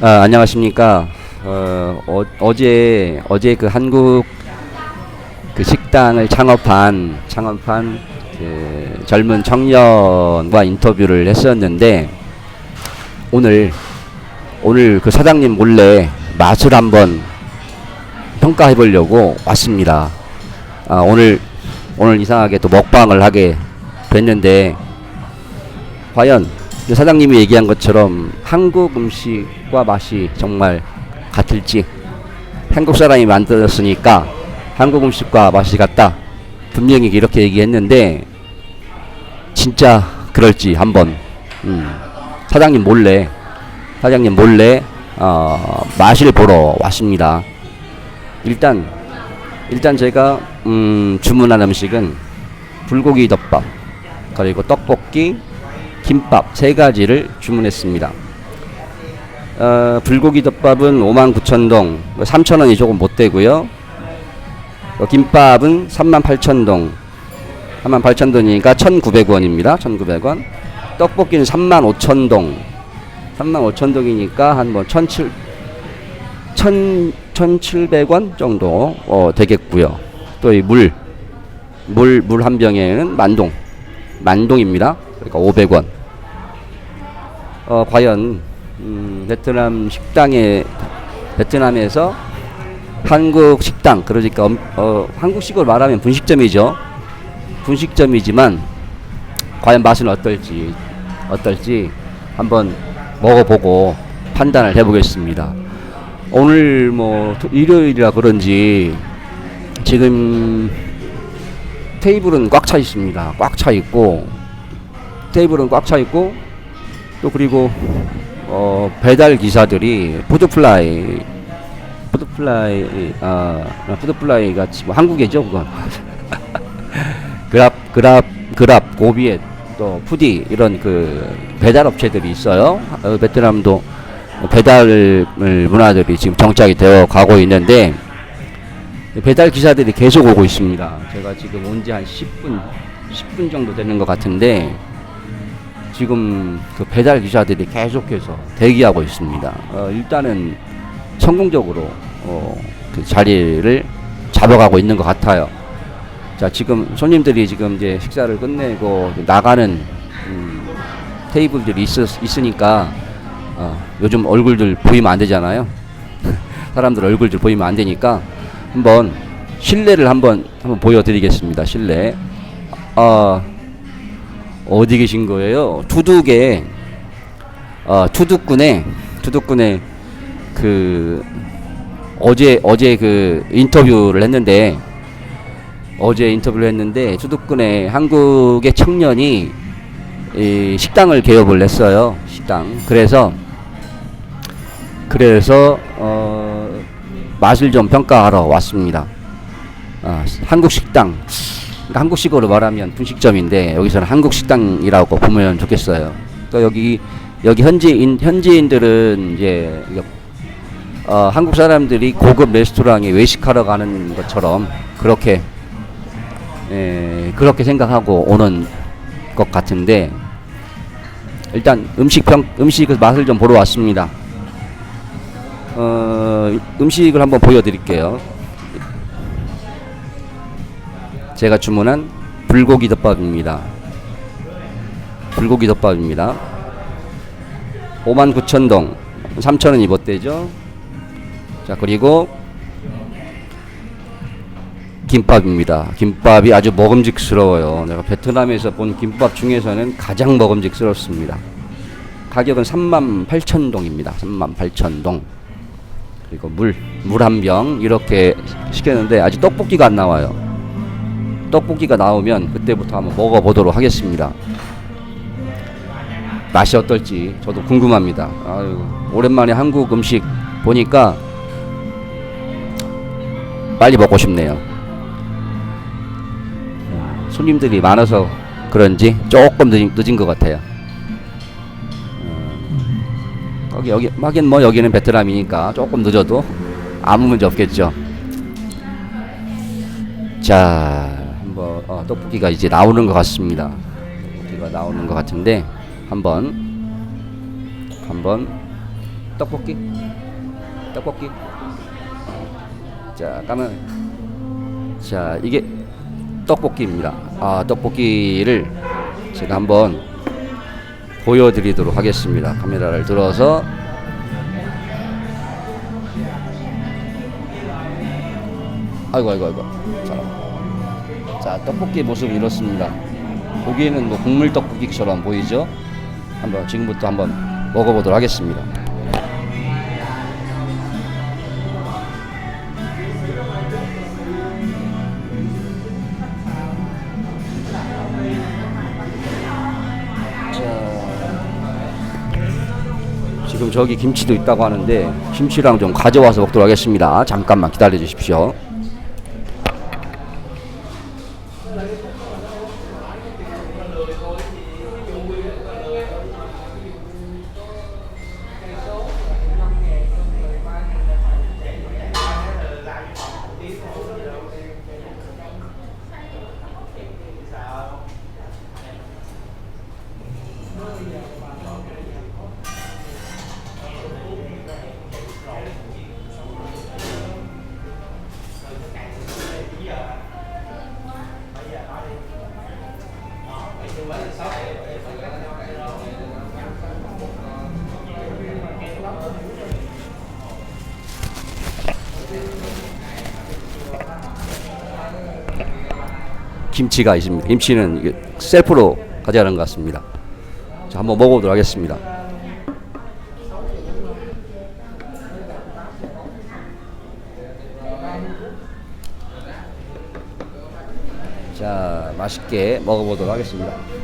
아, 안녕하십니까. 어, 어, 어제 어제 그 한국 그 식당을 창업한 창업한 그 젊은 청년과 인터뷰를 했었는데 오늘 오늘 그 사장님 몰래 맛을 한번 평가해 보려고 왔습니다. 아, 오늘 오늘 이상하게 또 먹방을 하게 됐는데 과연 그 사장님이 얘기한 것처럼 한국 음식과 맛이 정말 같을지. 한국 사람이 만들었으니까 한국 음식과 맛이 같다. 분명히 이렇게 얘기했는데 진짜 그럴지 한번. 음, 사장님 몰래 사장님 몰래 어, 맛을 보러 왔습니다. 일단 일단 제가 음, 주문한 음식은 불고기 덮밥 그리고 떡볶이 김밥 세 가지를 주문했습니다. 어, 불고기 덮밥은 59,000동, 3,000원이 조금 못 되고요. 어, 김밥은 38,000동, 38,000동이니까 1,900원입니다. 1,900원. 떡볶이는 35,000동, 35,000동이니까 한뭐 1,700, 1,700원 정도 어, 되겠고요. 또 이 물, 물, 물 한 병에는 만동, 만동입니다. 그러니까 500원. 어, 과연 음, 베트남 식당에 베트남에서 한국 식당 그러니까 엄- 어, 한국식으로 말하면 분식점이죠. 분식점이지만 과연 맛은 어떨지 어떨지 한번 먹어보고 판단을 해보겠습니다. 오늘 뭐 토- 일요일이라 그런지 지금 테이블은 꽉 차 있습니다. 꽉 차 있고 테이블은 꽉 차 있고 또 그리고 어, 배달 기사들이 푸드플라이 푸드플라이 아 푸드플라이가 지금 한국이죠 그건? 그랍 그랍 그랍 고비에 또 푸디 이런 그 배달 업체들이 있어요. 어, 베트남도 배달 문화들이 지금 정착이 되어 가고 있는데 배달 기사들이 계속 오고 있습니다. 제가 지금 온 지 한 10분 10분 정도 되는 것 같은데 지금 그 배달 기사들이 계속해서 대기하고 있습니다. 어, 일단은 성공적으로 어, 그 자리를 잡아가고 있는 것 같아요. 자, 지금 손님들이 지금 이제 식사를 끝내고 나가는 음, 테이블들이 있, 있으니까 어, 요즘 얼굴들 보이면 안 되잖아요. 사람들 얼굴들 보이면 안 되니까 한번 실내를 한번 한번 보여드리겠습니다. 실내. 어, 어디 계신 거예요? 투둑에 어, 투둑군에 투둑군에 그 어제 어제 그 인터뷰를 했는데 어제 인터뷰를 했는데 투둑군에 한국의 청년이 이 식당을 개업을 했어요. 식당. 그래서 그래서 어, 맛을 좀 평가하러 왔습니다. 아, 한국 식당 그러니까 한국식으로 말하면 분식점인데 여기서는 한국 식당이라고 보면 좋겠어요. 또 여기 여기 현지인 현지인들은 이제 어, 한국 사람들이 고급 레스토랑에 외식하러 가는 것처럼 그렇게 에, 그렇게 생각하고 오는 것 같은데 일단 음식 평 음식 맛을 좀 보러 왔습니다. 어, 음식을 한번 보여드릴게요. 제가 주문한 불고기 덮밥입니다. 불고기 덮밥입니다. 59,000동 3,000원 입었대죠. 자, 그리고 김밥입니다. 김밥이 아주 먹음직스러워요. 내가 베트남에서 본 김밥 중에서는 가장 먹음직스럽습니다. 가격은 38,000동입니다. 38,000동. 그리고 물, 물 한 병 이렇게 시켰는데 아직 떡볶이가 안 나와요. 떡볶이가 나오면 그때부터 한번 먹어보도록 하겠습니다. 맛이 어떨지 저도 궁금합니다. 아유, 오랜만에 한국 음식 보니까 빨리 먹고 싶네요. 손님들이 많아서 그런지 조금 늦은, 늦은 것 같아요. 어, 여기 여기 하긴 뭐 여기는 베트남이니까 조금 늦어도 아무 문제 없겠죠. 자, 어, 떡볶이가 이제 나오는 것 같습니다. 떡볶이가 나오는 것 같은데 한번 한번 떡볶이 떡볶이. 자 까면 자 이게 떡볶이입니다. 아 떡볶이를 제가 한번 보여드리도록 하겠습니다. 카메라를 들어서. 아이고 아이고 아이고 자, 자 떡볶이 모습 이렇습니다 보기에는 뭐 국물 떡볶이처럼 보이죠 한번 지금부터 한번 먹어보도록 하겠습니다 지금 저기 김치도 있다고 하는데 김치랑 좀 가져와서 먹도록 하겠습니다. 잠깐만 기다려 주십시오. 김치가 있습니다. 김치는 셀프로 가져가는 것 같습니다. 자, 한번 먹어보도록 하겠습니다. 자, 맛있게 먹어보도록 하겠습니다.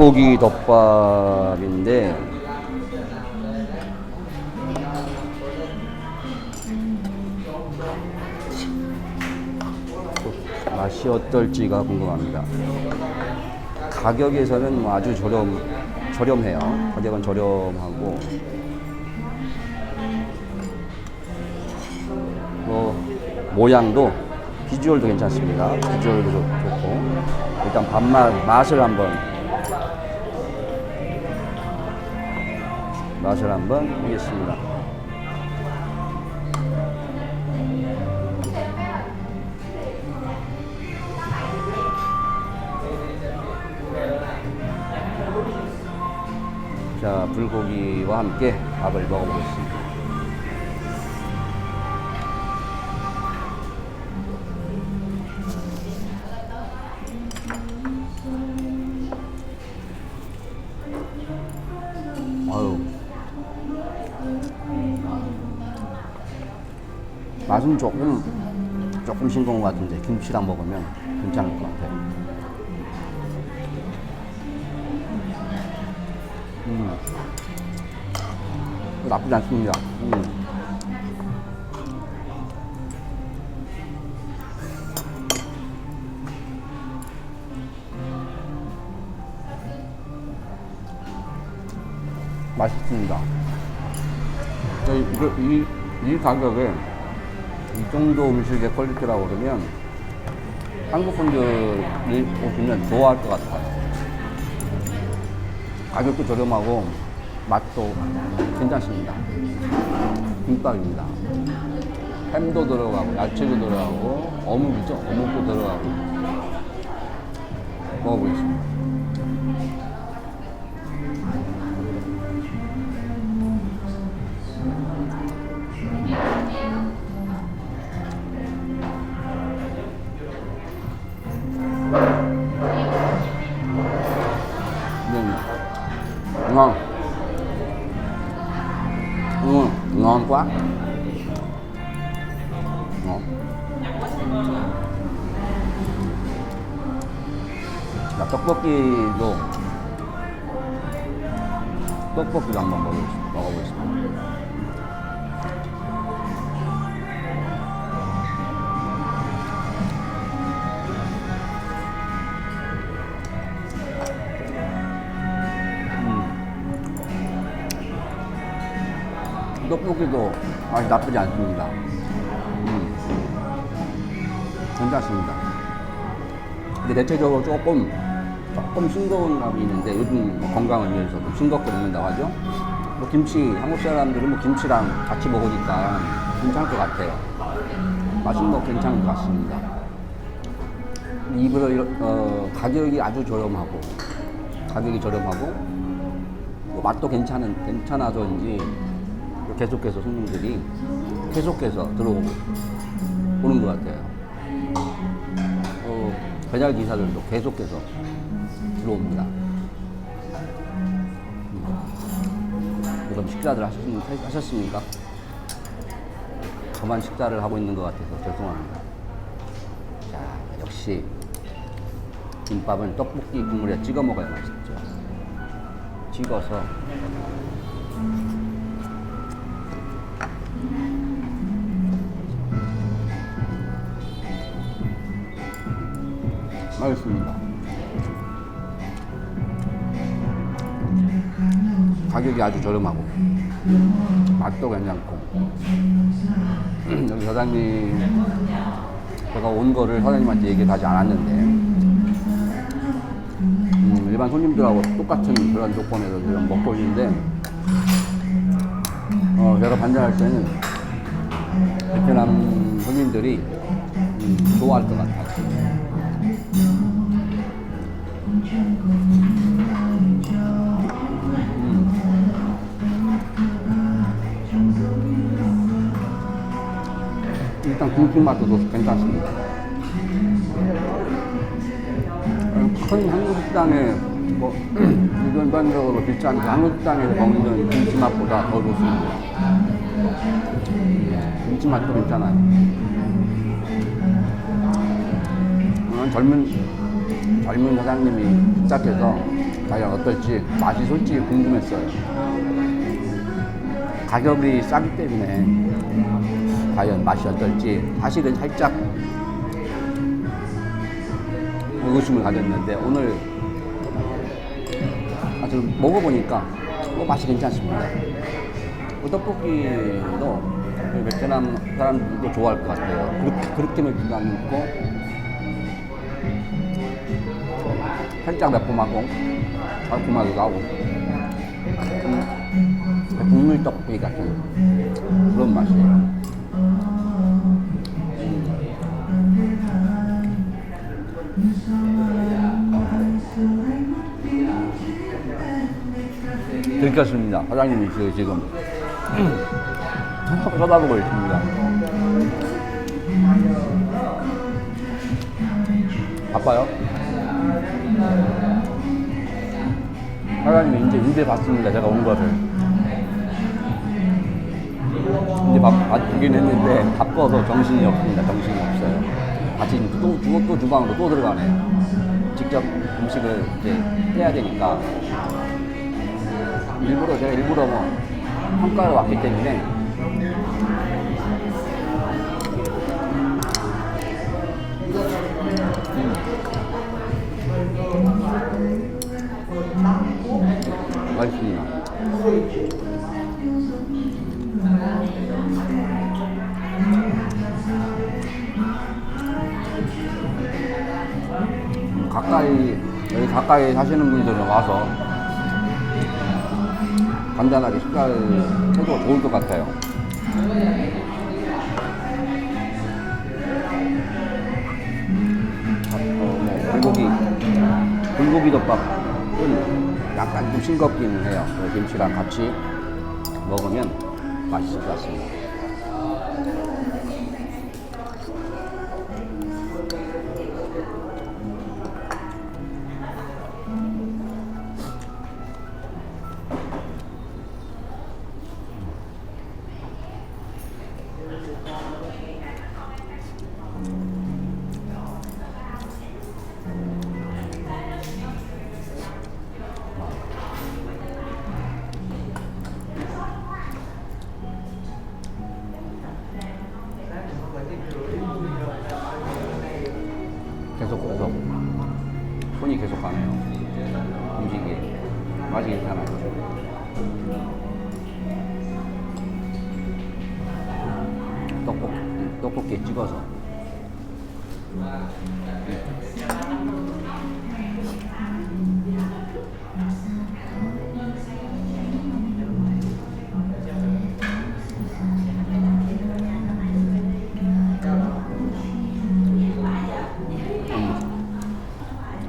불고기 덮밥인데 맛이 어떨지가 궁금합니다. 가격에서는 뭐 아주 저렴 저렴해요. 가격은 저렴하고 뭐 모양도 비주얼도 괜찮습니다. 비주얼도 좋- 좋고 일단 밥맛 맛을 한번 맛을 한번 보겠습니다. 자, 불고기와 함께 밥을 먹어보겠습니다. 맛은 조금 조금 싱거운 것 같은데 김치랑 먹으면 괜찮을 것 같아요. 음. 나쁘지 않습니다. 음. 맛있습니다. 이, 이거- 이, 이 가격에 이 정도 음식의 퀄리티라고 그러면 한국 분들이 오시면 좋아할 것 같아요. 가격도 저렴하고 맛도 괜찮습니다. 김밥입니다. 햄도 들어가고 야채도 들어가고 어묵이죠. 어묵도 들어가고 먹어보겠습니다. Ngon ngon quá ngon 자, 떡볶이도 떡볶이도 한번 먹어보겠습니다. 떡볶이도 맛이 나쁘지 않습니다. 음. 괜찮습니다. 근데 대체적으로 조금 조금 싱거운 감이 있는데 요즘 뭐 건강을 위해서 좀 싱겁게 먹는다고 하죠. 뭐 김치 한국 사람들은 뭐 김치랑 같이 먹으니까 괜찮을 것 같아요. 맛은 뭐 괜찮은 것 같습니다. 이런- 어, 가격이 아주 저렴하고 가격이 저렴하고 또 맛도 괜찮은 괜찮아서인지 계속해서 손님들이 계속해서 들어오고 오는 것 같아요. 어, 배달 기사들도 계속해서 들어옵니다. 음. 그럼 식사들 하셨, 하셨습니까? 저만 식사를 하고 있는 것 같아서 죄송합니다. 자, 역시 김밥은 떡볶이 국물에 찍어 먹어야 맛있죠. 찍어서 맛있습니다. 가격이 아주 저렴하고 맛도 괜찮고 여기 사장님 제가 온 거를 사장님한테 얘기하지 않았는데 음, 일반 손님들하고 똑같은 그런 조건에서 지금 먹고 있는데 어, 제가 판단할 때는 베트남 손님들이 음, 좋아할 것 같아요. 일단 김치 맛도 괜찮습니다. 어, 큰 한국 식당에 뭐 일반적으로 비싼 그 한국 식당에서 먹는 김치 맛보다 더 좋습니다. 김치 맛도 괜찮아요. 어, 젊은 젊은 사장님이 시작해서 과연 어떨지 맛이 솔직히 궁금했어요. 가격이 싸기 때문에 과연 맛이 어떨지 사실은 살짝 의구심을 가졌는데 오늘 아주 먹어보니까 뭐 맛이 괜찮습니다. 그 떡볶이도 그 베트남 사람들도 좋아할 것 같아요. 그렇게, 그렇게 맵지도 않고 살짝 매콤하고 달콤하기도 하고 음, 국물 떡볶이 같은 그런 맛이에요. 들켰습니다. 사장님이 그 지금 쳐다보고 있습니다. 바빠요? 사장님이 이제 이제 봤습니다. 제가 온 거를. 이제 밥, 바쁘긴 했는데 바빠서 정신이 없습니다. 정신이 없어요. 같이 또, 주- 또 주방으로 또 들어가네요. 직접 음식을 이제 해야 되니까 일부러 제가 일부러 뭐 평가를 왔기 때문에 맛있습니다. 가까이 여기 가까이 사시는 분들은 와서 간단하게 식사를 해도 좋을 것 같아요. 어, 뭐 불고기 불고기 덮밥은 약간 좀 싱겁기는 해요. 그 김치랑 같이 먹으면 맛있을 것 같습니다. 떡볶이 떡볶이에 찍어서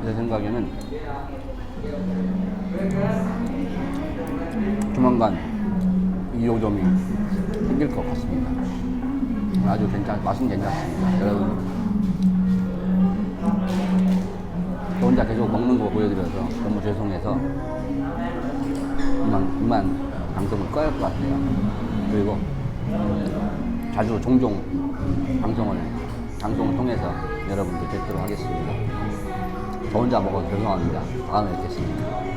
제 생각에는 조만간 2호점이 생길 것 같습니다. 아주 괜찮, 맛은 괜찮습니다. 여러분. 저 혼자 계속 먹는 거 보여드려서 너무 죄송해서 이만, 이만 방송을 꺼야 할 것 같아요. 그리고 자주 종종 방송을, 방송을 통해서 여러분들 뵙도록 하겠습니다. 저 혼자 먹어서 죄송합니다. 다음에 뵙겠습니다.